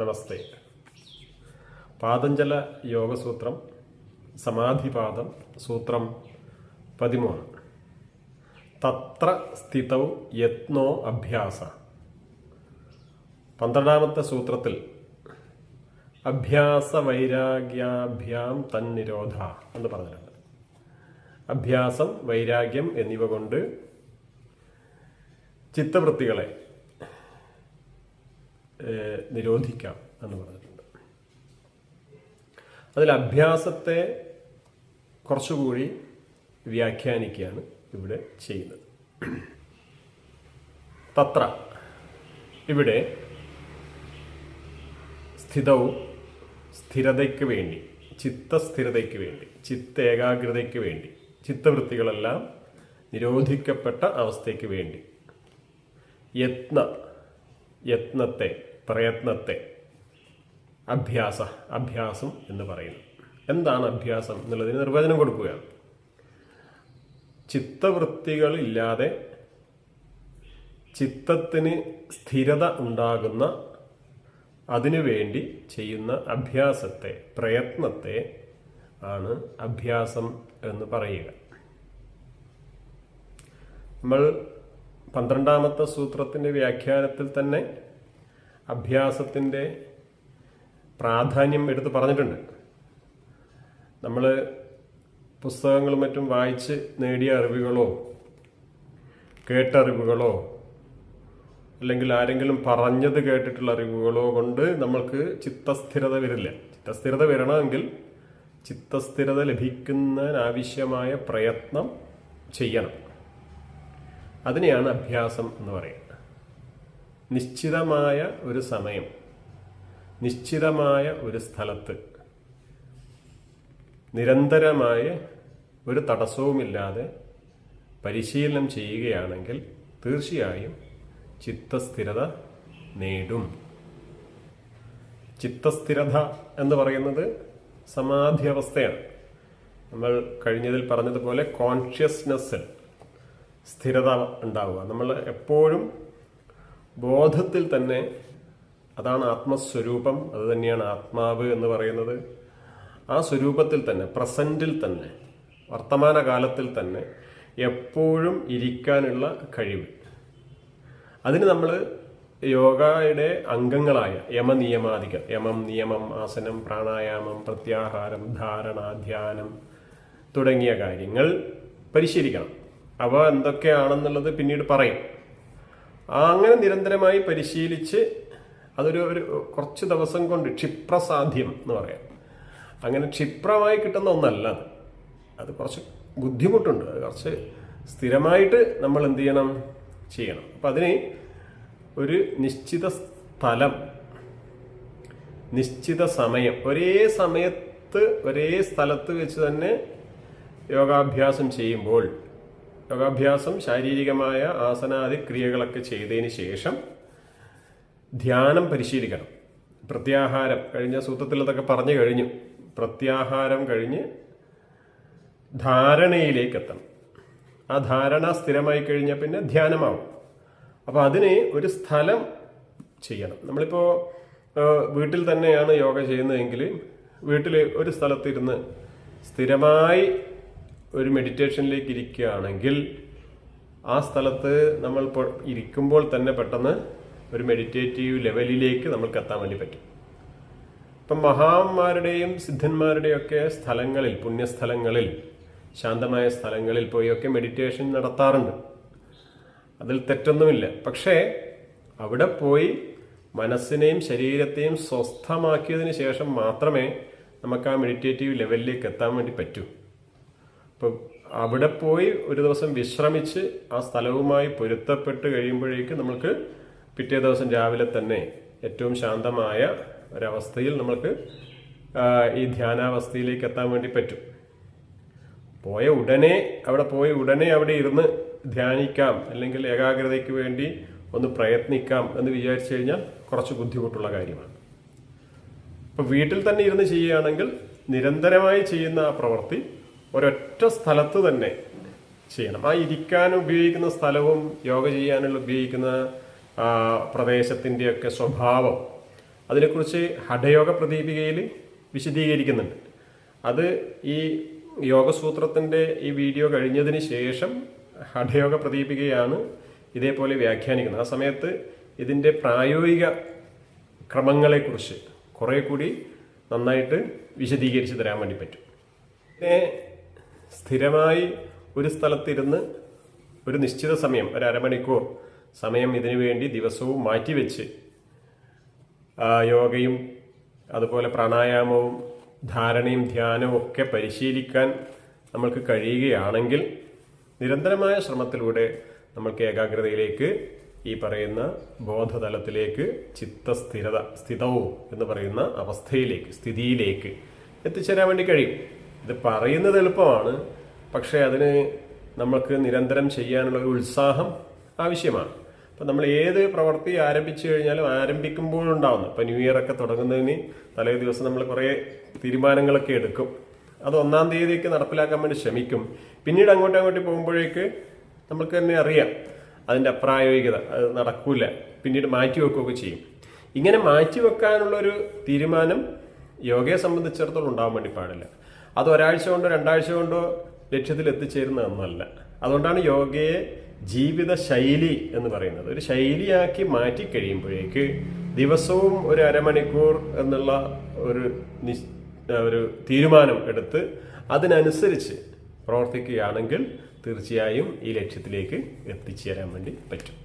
അവസ്ഥയിൽ പാതഞ്ജല യോഗസൂത്രം സമാധിപാദം സൂത്രം പതിമൂന്ന്. തത്ര സ്ഥിതൗ യത്നോ അഭ്യാസ. പന്ത്രണ്ടാമത്തെ സൂത്രത്തിൽ അഭ്യാസ വൈരാഗ്യാഭ്യാം തന്നിരോധ എന്ന് പറഞ്ഞിട്ടുണ്ട്. അഭ്യാസം വൈരാഗ്യം എന്നിവ കൊണ്ട് ചിത്തവൃത്തികളെ നിരോധിക്കാം എന്ന് പറഞ്ഞിട്ടുണ്ട്. അതിൽ അഭ്യാസത്തെ കുറച്ചുകൂടി വ്യാഖ്യാനിക്കുകയാണ് ഇവിടെ ചെയ്യുന്നത്. തത്ര. ഇവിടെ സ്ഥിതവും സ്ഥിരതയ്ക്ക് വേണ്ടി ചിത്തസ്ഥിരതയ്ക്ക് വേണ്ടി ചിത്ത ഏകാഗ്രതയ്ക്ക് വേണ്ടി ചിത്തവൃത്തികളെല്ലാം നിരോധിക്കപ്പെട്ട അവസ്ഥയ്ക്ക് വേണ്ടി യത്ന യത്നത്തെ പ്രയത്നത്തെ. അഭ്യാസ അഭ്യാസം എന്ന് പറയുന്നു. എന്താണ് അഭ്യാസം എന്നുള്ളതിന് നിർവചനം കൊടുക്കുകയാണ് ചിത്തവൃത്തികളില്ലാതെ ചിത്തത്തിന് സ്ഥിരത ഉണ്ടാകുന്ന അതിനുവേണ്ടി ചെയ്യുന്ന അഭ്യാസത്തെ പ്രയത്നത്തെ ആണ് അഭ്യാസം എന്ന് പറയുക. നമ്മൾ പന്ത്രണ്ടാമത്തെ സൂത്രത്തിന്റെ വ്യാഖ്യാനത്തിൽ തന്നെ അഭ്യാസത്തിന്റെ പ്രാധാന്യം എടുത്ത് പറഞ്ഞിട്ടുണ്ട്. നമ്മൾ പുസ്തകങ്ങളും മറ്റും വായിച്ച് നേടിയ അറിവുകളോ കേട്ടറിവുകളോ അല്ലെങ്കിൽ ആരെങ്കിലും പറഞ്ഞത് കേട്ടിട്ടുള്ള അറിവുകളോ കൊണ്ട് നമ്മൾക്ക് ചിത്തസ്ഥിരത വരില്ല. ചിത്തസ്ഥിരത വരണമെങ്കിൽ ചിത്തസ്ഥിരത ലഭിക്കുന്നതിനാവശ്യമായ പ്രയത്നം ചെയ്യണം. അതിനെയാണ് അഭ്യാസം എന്ന് പറയുന്നത് നിശ്ചിതമായ ഒരു സമയം. നിശ്ചിതമായ ഒരു സ്ഥലത്ത്. നിരന്തരമായ ഒരു തടസ്സവുമില്ലാതെ പരിശീലനം ചെയ്യുകയാണെങ്കിൽ തീർച്ചയായും ചിത്തസ്ഥിരത നേടും. ചിത്തസ്ഥിരത എന്ന് പറയുന്നത് സമാധി അവസ്ഥയാണ് നമ്മൾ കഴിഞ്ഞതിൽ പറഞ്ഞതുപോലെ കോൺഷ്യസ്നെസ്സിൽ സ്ഥിരത ഉണ്ടാവുക. നമ്മൾ എപ്പോഴും ബോധത്തിൽ തന്നെ അതാണ് ആത്മസ്വരൂപം അത് തന്നെയാണ് ആത്മാവ് എന്ന് പറയുന്നത്. ആ സ്വരൂപത്തിൽ തന്നെ പ്രസന്റിൽ തന്നെ വർത്തമാനകാലത്തിൽ തന്നെ എപ്പോഴും ഇരിക്കാനുള്ള കഴിവ്. അതിന് നമ്മൾ യോഗയുടെ അംഗങ്ങളായ യമനിയമാദികൾ യമം നിയമം ആസനം പ്രാണായാമം പ്രത്യാഹാരം ധാരണ ധ്യാനം തുടങ്ങിയ കാര്യങ്ങൾ പരിശീലിക്കണം. അവ എന്തൊക്കെയാണെന്നുള്ളത് പിന്നീട് പറയും. അങ്ങനെ നിരന്തരമായി പരിശീലിച്ച് അതൊരു ഒരു കുറച്ച് ദിവസം കൊണ്ട് ക്ഷിപ്രസാധ്യം എന്ന് പറയാം. അങ്ങനെ ക്ഷിപ്രമായി കിട്ടുന്ന ഒന്നല്ല അത്. അത് കുറച്ച് ബുദ്ധിമുട്ടുണ്ട്. അത് കുറച്ച് സ്ഥിരമായിട്ട് നമ്മൾ എന്ത് ചെയ്യണം? ചെയ്യണം. അപ്പം അതിന് ഒരു നിശ്ചിത സ്ഥലം നിശ്ചിത സമയം ഒരേ സമയത്ത് ഒരേ സ്ഥലത്ത് വെച്ച് തന്നെ യോഗാഭ്യാസം ചെയ്യുമ്പോൾ യോഗാഭ്യാസം ശാരീരികമായ ആസനാദി ക്രിയകളൊക്കെ ചെയ്തതിന് ശേഷം ധ്യാനം പരിശീലിക്കണം. പ്രത്യാഹാരം കഴിഞ്ഞ സൂത്രത്തിൽ അതൊക്കെ പറഞ്ഞു കഴിഞ്ഞു. പ്രത്യാഹാരം കഴിഞ്ഞ് ധാരണയിലേക്ക് എത്തണം ആ ധാരണ സ്ഥിരമായി കഴിഞ്ഞാൽ പിന്നെ ധ്യാനമാവും. അപ്പോൾ അതിന് ഒരു സ്ഥലം ചെയ്യണം. നമ്മളിപ്പോൾ വീട്ടിൽ തന്നെയാണ് യോഗ ചെയ്യുന്നതെങ്കിൽ വീട്ടിൽ ഒരു സ്ഥലത്തിരുന്ന് സ്ഥിരമായി ഒരു മെഡിറ്റേഷനിലേക്ക് ഇരിക്കുകയാണെങ്കിൽ ആ സ്ഥലത്ത് നമ്മൾ ഇരിക്കുമ്പോൾ തന്നെ പെട്ടെന്ന് ഒരു മെഡിറ്റേറ്റീവ് ലെവലിലേക്ക് നമ്മൾക്ക് എത്താൻ വേണ്ടി പറ്റും. ഇപ്പം മഹാന്മാരുടെയും സിദ്ധന്മാരുടെയും ഒക്കെ സ്ഥലങ്ങളിൽ പുണ്യസ്ഥലങ്ങളിൽ ശാന്തമായ സ്ഥലങ്ങളിൽ പോയൊക്കെ മെഡിറ്റേഷൻ നടത്താറുണ്ട്. അതിൽ തെറ്റൊന്നുമില്ല. പക്ഷേ അവിടെ പോയി മനസ്സിനെയും ശരീരത്തെയും സ്വസ്ഥമാക്കിയതിന് ശേഷം മാത്രമേ നമുക്ക് ആ മെഡിറ്റേറ്റീവ് ലെവലിലേക്ക് എത്താൻ വേണ്ടി പറ്റൂ. അപ്പോൾ അവിടെ പോയി ഒരു ദിവസം വിശ്രമിച്ച് ആ സ്ഥലവുമായി പൊരുത്തപ്പെട്ട് കഴിയുമ്പോഴേക്കും നമ്മൾക്ക് പിറ്റേ ദിവസം രാവിലെ തന്നെ ഏറ്റവും ശാന്തമായ ഒരവസ്ഥയിൽ നമ്മൾക്ക് ഈ ധ്യാനാവസ്ഥയിലേക്ക് എത്താൻ വേണ്ടി പറ്റും. പോയ ഉടനെ അവിടെ പോയ ഉടനെ അവിടെ ഇരുന്ന് ധ്യാനിക്കാം അല്ലെങ്കിൽ ഏകാഗ്രതയ്ക്ക് വേണ്ടി ഒന്ന് പ്രയത്നിക്കാം എന്ന് വിചാരിച്ചു കഴിഞ്ഞാൽ കുറച്ച് ബുദ്ധിമുട്ടുള്ള കാര്യമാണ്. ഇപ്പൊ വീട്ടിൽ തന്നെ ഇരുന്ന് ചെയ്യുകയാണെങ്കിൽ നിരന്തരമായി ചെയ്യുന്ന ആ പ്രവൃത്തി ഒരൊറ്റ സ്ഥലത്ത് തന്നെ ചെയ്യണം. ആ ഇരിക്കാൻ ഉപയോഗിക്കുന്ന സ്ഥലവും യോഗ ചെയ്യാനുള്ള ഉപയോഗിക്കുന്ന പ്രദേശത്തിന്റെയൊക്കെ സ്വഭാവം അതിനെക്കുറിച്ച് ഹഠയോഗ പ്രദീപികയിൽ വിശദീകരിക്കുന്നുണ്ട്. അത് ഈ യോഗസൂത്രത്തിന്റെ ഈ വീഡിയോ കഴിഞ്ഞതിന് ശേഷം ഹഠയോഗ പ്രദീപികയാണ് ഇതേപോലെ വ്യാഖ്യാനിക്കുന്നത്. ആ സമയത്ത് ഇതിന്റെ പ്രായോഗിക ക്രമങ്ങളെക്കുറിച്ച് കുറേ കൂടി നന്നായിട്ട് വിശദീകരിച്ച് തരാൻ വേണ്ടി പറ്റും. പിന്നെ സ്ഥിരമായി ഒരു സ്ഥലത്തിരുന്ന് ഒരു നിശ്ചിത സമയം ഒരു അരമണിക്കൂർ സമയം ഇതിനു വേണ്ടി ദിവസവും മാറ്റിവെച്ച് യോഗയും അതുപോലെ പ്രാണായാമവും ധാരണയും ധ്യാനവും ഒക്കെ പരിശീലിക്കാൻ നമ്മൾക്ക് കഴിയുകയാണെങ്കിൽ നിരന്തരമായ ശ്രമത്തിലൂടെ നമ്മൾക്ക് ഏകാഗ്രതയിലേക്ക് ഈ പറയുന്ന ബോധതലത്തിലേക്ക് ചിത്തസ്ഥിരത സ്ഥിതവും എന്ന് പറയുന്ന അവസ്ഥയിലേക്ക് സ്ഥിതിയിലേക്ക് എത്തിച്ചേരാൻ വേണ്ടി കഴിയും. ഇത് പറയുന്നത് എളുപ്പമാണ്. പക്ഷേ അതിന് നമ്മൾക്ക് നിരന്തരം ചെയ്യാനുള്ള ഒരു ഉത്സാഹം ആവശ്യമാണ്. അപ്പം നമ്മൾ ഏത് പ്രവൃത്തി ആരംഭിച്ചു കഴിഞ്ഞാലും ആരംഭിക്കുമ്പോഴുണ്ടാവുന്നു ഇപ്പം ന്യൂ ഇയർ ഒക്കെ തുടങ്ങുന്നതിന് തലേ ദിവസം നമ്മൾ കുറേ തീരുമാനങ്ങളൊക്കെ എടുക്കും. അത് ഒന്നാം തീയതിക്ക് നടപ്പിലാക്കാൻ വേണ്ടി ശ്രമിക്കും. പിന്നീട് അങ്ങോട്ടും അങ്ങോട്ടും പോകുമ്പോഴേക്ക് നമുക്ക് തന്നെ അറിയാം. അതിന്റെ അപ്രായോഗികത അത് നടക്കൂല. പിന്നീട് മാറ്റി വെക്കുകയൊക്കെ ചെയ്യും. ഇങ്ങനെ മാറ്റി വെക്കാനുള്ളൊരു തീരുമാനം യോഗയെ സംബന്ധിച്ചിടത്തോളം ഉണ്ടാവാൻ വേണ്ടി പാടില്ല. അത് ഒരാഴ്ച കൊണ്ടോ രണ്ടാഴ്ച കൊണ്ടോ ലക്ഷ്യത്തിൽ എത്തിച്ചേരുന്ന ഒന്നല്ല. അതുകൊണ്ടാണ് യോഗയെ ജീവിത ശൈലി എന്ന് പറയുന്നത്. ഒരു ശൈലിയാക്കി മാറ്റി കഴിയുമ്പോഴേക്ക് ദിവസവും ഒരു അരമണിക്കൂർ എന്നുള്ള ഒരു നിശ് ഒരു തീരുമാനം എടുത്ത് അതിനനുസരിച്ച് പ്രവർത്തിക്കുകയാണെങ്കിൽ തീർച്ചയായും ഈ ലക്ഷ്യത്തിലേക്ക് എത്തിച്ചേരാൻ വേണ്ടി പറ്റും.